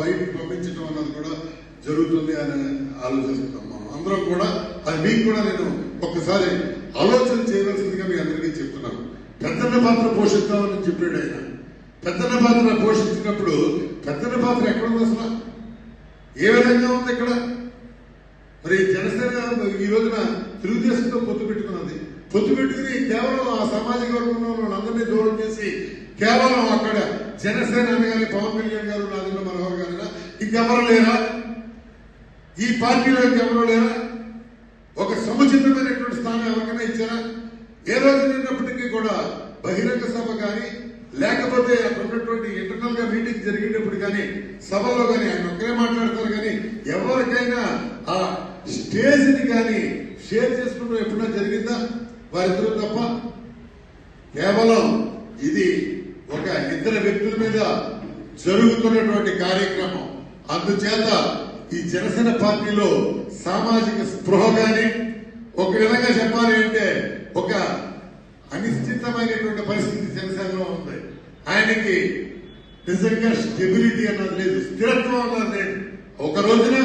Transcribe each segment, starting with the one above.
బయట పంపించడం అన్నది కూడా జరుగుతుంది అని ఆలోచిస్తున్నాం మనం. అందరం కూడా అది మీకు కూడా నేను ఒక్కసారి ఆలోచన చేయవలసిందిగా మీ అందరికీ చెప్తున్నాను. పెద్దల పాత్ర పోషిస్తామని చెప్పాడు ఆయన. పెద్దన్న పాత్ర పోషించినప్పుడు పెద్దన్న పాత్ర ఎక్కడ ఉంది అసలు? ఏ విధంగా ఉంది ఇక్కడ? మరి జనసేన ఈ రోజున తెలుగుదేశంతో పొత్తు పెట్టుకున్నది. పొత్తు పెట్టుకుని కేవలం ఆ సామాజిక వర్గంలో వాళ్ళందరినీ దూరం చేసి కేవలం అక్కడ జనసేన అనగానే పవన్ కళ్యాణ్ గారు గారు ఇంకెవరు లేరా? ఈ పార్టీలో ఇంకెవరు లేరా? ఒక సముచితమైనటువంటి స్థానం ఎవరికైనా ఇచ్చారా? ఏ రోజు కూడా బహిరంగ సభ కానీ లేకపోతే అక్కడ ఉన్నటువంటి ఇంటర్నల్గా మీటింగ్ జరిగేటప్పుడు కానీ సభలో కానీ ఆయన ఒక్కరే మాట్లాడతారు కానీ ఎవరికైనా ఆ స్టేజ్ని కానీ షేర్ చేసుకుంటూ ఎప్పుడైనా జరిగిందా? వారిద్దరూ తప్ప. కేవలం ఇది ఒక ఇద్దరు వ్యక్తుల మీద జరుగుతున్నటువంటి కార్యక్రమం. అందుచేత ఈ జనసేన పార్టీలో సామాజిక స్పృహ గాని ఒక విధంగా చెప్పాలి అంటే ఒక అనిశ్చితమైనటువంటి పరిస్థితి జనసేనలో ఉంది. ఆయనకి నిజంగా స్టెబిలిటీ అన్నది లేదు స్థిరత్వం అన్నది లేదు. ఒక రోజున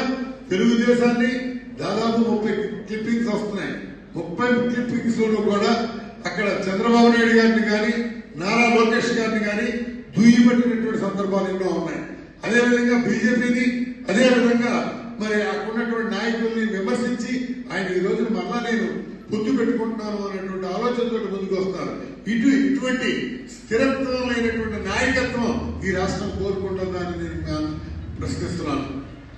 తెలుగుదేశాన్ని దాదాపు ముప్పై క్లిప్పింగ్స్ వస్తున్నాయి. ముప్పై క్లిప్పింగ్స్లో కూడా అక్కడ చంద్రబాబు నాయుడు గారిని కానీ నారా లోకేష్ గారిని కానీ దుయ్యబట్టినటువంటి సందర్భాలు ఎన్నో ఉన్నాయి. అదేవిధంగా బీజేపీని అదేవిధంగా మరి అక్కడున్నటువంటి నాయకుల్ని విమర్శించి ఆయన ఈ రోజున మళ్ళా నేను పొత్తు పెట్టుకుంటున్నాను అనేటువంటి ఆలోచనతో ముందుకు వస్తున్నారు. ఇటు ఇటువంటి స్థిరత్వమైనటువంటి నాయకత్వం ఈ రాష్ట్రం కోరుకుంటుందని నేను ప్రశ్నిస్తున్నాను.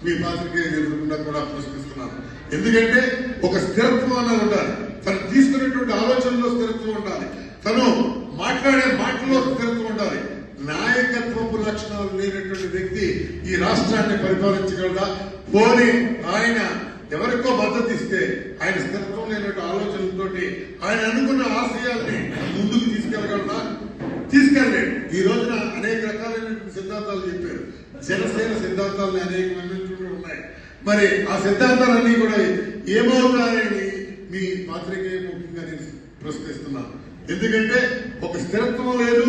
మీ పాత్రికేయకుండా కూడా ప్రశ్నిస్తున్నాను ఎందుకంటే ఒక స్థిరత్వం అన్నది ఉండాలి. తను తీసుకున్నటువంటి ఆలోచనలో స్థిరత్వం ఉండాలి. తను మాట్లాడే మాటలో స్థిరత్వం ఉండాలి. నాయకత్వపు లక్షణాలు ఈ రాష్ట్రాన్ని పరిపాలించగలదా పోనీ ఆయన ఎవరికో మద్దతు ఇస్తే ఆయన స్థిరత్వం లేనటువంటి ఆలోచనలతోటి ఆయన అనుకున్న ఆశయాల్ని ముందుకు తీసుకెళ్ళగలదా తీసుకెళ్ళలేడు ఈ రోజున అనేక రకాలైనటువంటి సిద్ధాంతాలు చెప్పారు. జనసేన సిద్ధాంతాలు అనేకమైనటువంటి ఉన్నాయి. మరి ఆ సిద్ధాంతాలన్నీ కూడా ఏమవుతాయని మీ పాత్రికేయ ముఖ్యంగా నేను ప్రశ్నిస్తున్నాను ఎందుకంటే ఒక స్థిరత్వం లేదు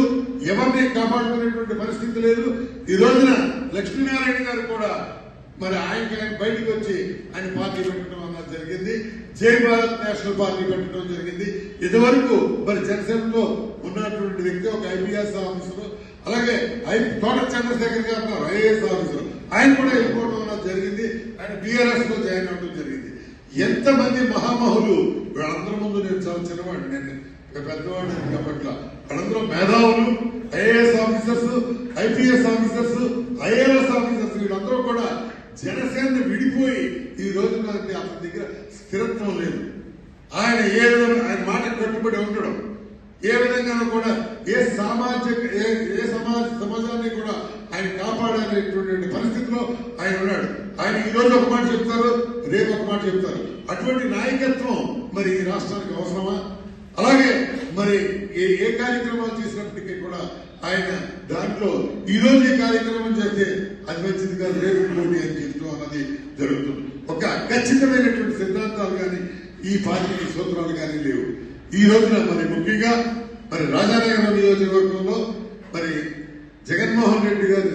ఎవరిని కాపాడుకునేటువంటి పరిస్థితి లేదు. ఈ రోజున లక్ష్మీనారాయణ గారు కూడా మరి ఆయనకి ఆయన బయటకు వచ్చి ఆయన పార్టీ పెట్టడం అన్నది జరిగింది. జై భారత్ నేషనల్ పార్టీ పెట్టడం జరిగింది. ఇదివరకు మరి జనసేనలో ఉన్నటువంటి వ్యక్తి ఒక ఐపీఎస్ ఆఫీసర్ అలాగే తోట చంద్రశేఖర్ గారు ఉన్నారు ఐఏఎస్ ఆఫీసర్. ఆయన కూడా వెళ్ళిపోవడం అన్నది జరిగింది. ఆయన బీఆర్ఎస్లో జాయిన్ అవడం జరిగింది. ఎంతమంది మహామహులు వీళ్ళందరి ముందు నేను చాలా చిన్నవాడిని. నేను ఒక పెద్దవాడిని చెప్పట్ల వాళ్ళందరూ మేధావులు IAS officers IPS officers IAS officers వీళ్ళందరూ కూడా జనసేన విడిపోయి ఈ రోజున అతని దగ్గర స్థిరత్వం లేదు. ఆయన ఏ విధంగా ఆయన మాట కట్టుబడి ఉండడం ఏ విధంగానూ కూడా ఏ సామాజిక ఏ ఏ సమాజ సమాజాన్ని కూడా ఆయన కాపాడాలనేటువంటి పరిస్థితిలో ఆయన ఉన్నాడు. ఆయన ఈ రోజు ఒక మాట చెప్తారు రేపు ఒక మాట చెప్తారు. అటువంటి నాయకత్వం మరి ఈ రాష్ట్రానికి అవసరమా? అలాగే మరి ఏ ఏ కార్యక్రమాలు చేసినప్పటికీ కూడా ఆయన దాంట్లో ఈ రోజు ఈ కార్యక్రమం చేస్తే అది మంచిది కాదు రేపు పోటీ అని చెప్తూ అన్నది జరుగుతుంది. ఒక ఖచ్చితమైనటువంటి సిద్ధాంతాలు కానీ ఈ పార్టీకి సూత్రాలు కానీ లేవు. ఈ రోజున మరి ముఖ్యంగా మరి రాజానగరం నియోజకవర్గంలో మరి జగన్మోహన్ రెడ్డి గారి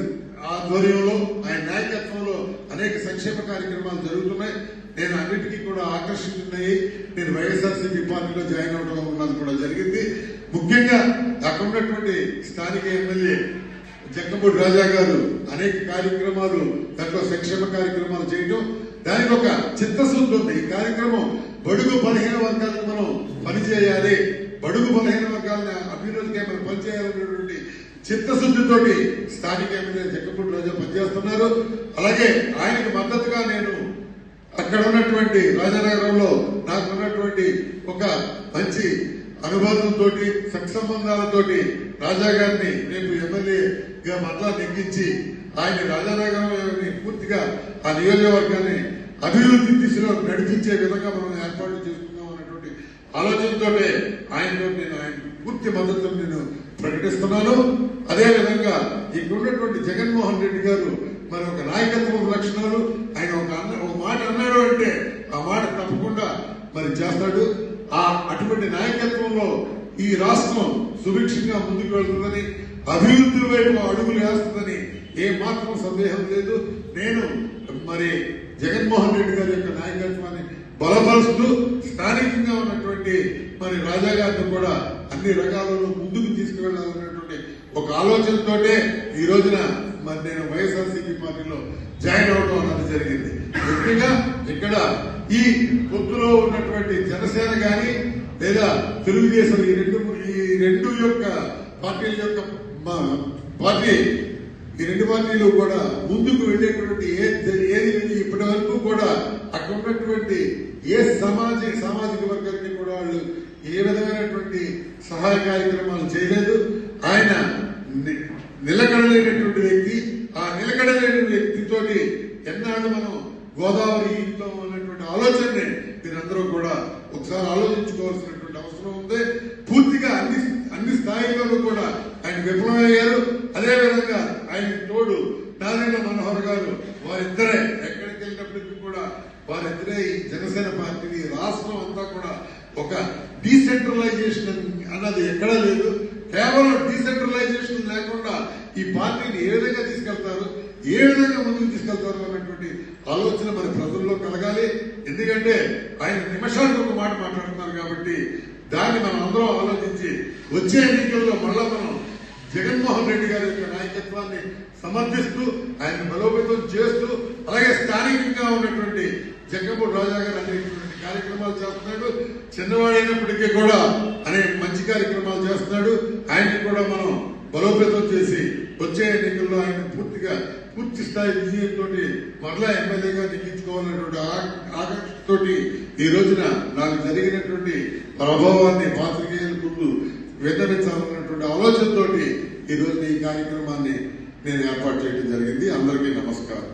ఆధ్వర్యంలో ఆయన నాయకత్వంలో అనేక సంక్షేమ కార్యక్రమాలు జరుగుతున్నాయి. నేను అన్నిటికీ కూడా ఆకర్షితున్నాయి నేను వైఎస్ఆర్సీపీ పార్టీలో జాయిన్ అవడం ఉన్నది కూడా జరిగింది. ఉన్నటువంటి స్థానిక ఎమ్మెల్యే జక్కపూడి రాజా గారు అనేక కార్యక్రమాలు దాంట్లో సంక్షేమ కార్యక్రమాలు చేయడం దానికి ఒక చిత్తశుద్ధి ఉంది ఈ కార్యక్రమం బడుగు బలహీన వర్గాలకు మనం పనిచేయాలి. బడుగు బలహీన వర్గాలను అభివృద్ధికి మనం పనిచేయాలనేటువంటి చిత్తశుద్ధితోటి స్థానిక ఎమ్మెల్యే జక్కపూడి రాజా పనిచేస్తున్నారు. అలాగే ఆయనకు మద్దతుగా నేను అక్కడ ఉన్నటువంటి రాజానగరంలో నాకు ఉన్నటువంటి ఒక మంచి అనుబంధంతో సత్సంబంధాలతోటి రాజా గారిని రేపు ఎమ్మెల్యేగా మరలా నెగ్గించి ఆయన రాజానగరంలోని పూర్తిగా ఆ నియోజకవర్గాన్ని అభివృద్ధి దిశలో నడిపించే విధంగా మనం ఏర్పాటు చేసుకుందాం అన్నటువంటి ఆలోచనతో ఆయనతో నేను ఆయన పూర్తి మద్దతు నేను ప్రకటిస్తున్నాను. అదేవిధంగా ఇక్కడ ఉన్నటువంటి జగన్మోహన్ రెడ్డి గారు మరి ఒక నాయకత్వ లక్షణాలు ఆయన ఒక అన్న ఒక మాట అన్నాడు అంటే ఆ మాట తప్పకుండా మరి చేస్తాడు. ఆ అటువంటి నాయకత్వంలో ఈ రాష్ట్రం సుభిక్షంగా ముందుకు వెళ్తుందని అభివృద్ధి వైపు అడుగులు వేస్తుందని ఏ మాత్రం సందేహం లేదు. నేను మరి జగన్మోహన్ రెడ్డి గారి యొక్క నాయకత్వాన్ని బలపరుస్తూ స్థానికంగా ఉన్నటువంటి మరి రాజా గారిని కూడా అన్ని రకాలలో ముందుకు తీసుకువెళ్ళాలనేటువంటి ఒక ఆలోచనతోటే ఈ రోజున మరి నేను వైఎస్ఆర్సీపీ పార్టీలో జాయిన్ అవడం అన్నది జరిగింది. ముఖ్యంగా ఇక్కడ ఈ పొత్తులో ఉన్నటువంటి జనసేన గాని లేదా తెలుగుదేశం ఈ రెండు ఈ రెండు యొక్క పార్టీల యొక్క పార్టీ ఈ రెండు పార్టీలు కూడా ముందుకు వెళ్ళేటువంటి ఏది ఇప్పటి వరకు కూడా అక్కడ ఉన్నటువంటి ఏ సమాజ సామాజిక వర్గానికి కూడా వాళ్ళు ఏ విధమైనటువంటి సహాయ కార్యక్రమాలు చేయలేదు. ఆయన నిలకడలేనటువంటి వ్యక్తి ఆ నిలకడలేని వ్యక్తితోటి ఎన్నాళ్ళు మనం గోదావరి ఇంట్లో ఉన్నటువంటి ఆలోచనని మీరందరూ కూడా ఒకసారి ఆలోచించుకోవాల్సినటువంటి అవసరం ఉంది. పూర్తిగా అన్ని అన్ని స్థాయిలలో కూడా ఆయన విఫలమయ్యారు. అదేవిధంగా ఆయన తోడు నారాయణ మనోహర్ గారు వారిద్దరే ఎక్కడికి వెళ్ళినప్పటికీ కూడా వారిద్దరే ఈ జనసేన పార్టీని రాష్ట్రం అంతా కూడా ఒక డీసెంట్రలైజేషన్ అన్నది ఎక్కడా లేదు. కేవలం డీసెంట్రలైజేషన్ లేకుండా ఈ పార్టీని ఏ విధంగా తీసుకెళ్తారు? ఏ విధంగా ముందుకు తీసుకెళ్తారు అన్నటువంటి ఆలోచన మన ప్రజల్లో కలగాలి. ఎందుకంటే ఆయన నిమిషానికి ఒక మాట మాట్లాడుతున్నారు కాబట్టి దాన్ని మనం అందరం ఆలోచించి వచ్చే ఎన్నికల్లో మళ్ళా మనం జగన్మోహన్ రెడ్డి గారి యొక్క నాయకత్వాన్ని సమర్థిస్తూ ఆయన బలోపేతం చేస్తూ అలాగే స్థానికంగా ఉన్నటువంటి జగ్గంపూడి రాజా గారు అనేటువంటి కార్యక్రమాలు చేస్తున్నాడు. చిన్నవాడైనప్పటికీ కూడా అనేక మంచి కార్యక్రమాలు చేస్తున్నాడు. ఆయన్ని కూడా మనం బలోపేతం చేసి వచ్చే ఎన్నికల్లో ఆయన పూర్తిగా పూర్తి స్థాయి విజయంతో మరలా ఎమ్మెల్యేగా నెగ్గించుకోవాలన్నటువంటి ఆ- ఆకాంక్షతోటి ఈ రోజున నాకు జరిగినటువంటి ప్రభావాన్ని పాత్రికేయులకు ముందు విన్నవించాలన్నటువంటి ఆలోచనతోటి ఈ రోజు ఈ కార్యక్రమాన్ని నేను ఏర్పాటు చేయడం జరిగింది. అందరికీ నమస్కారం.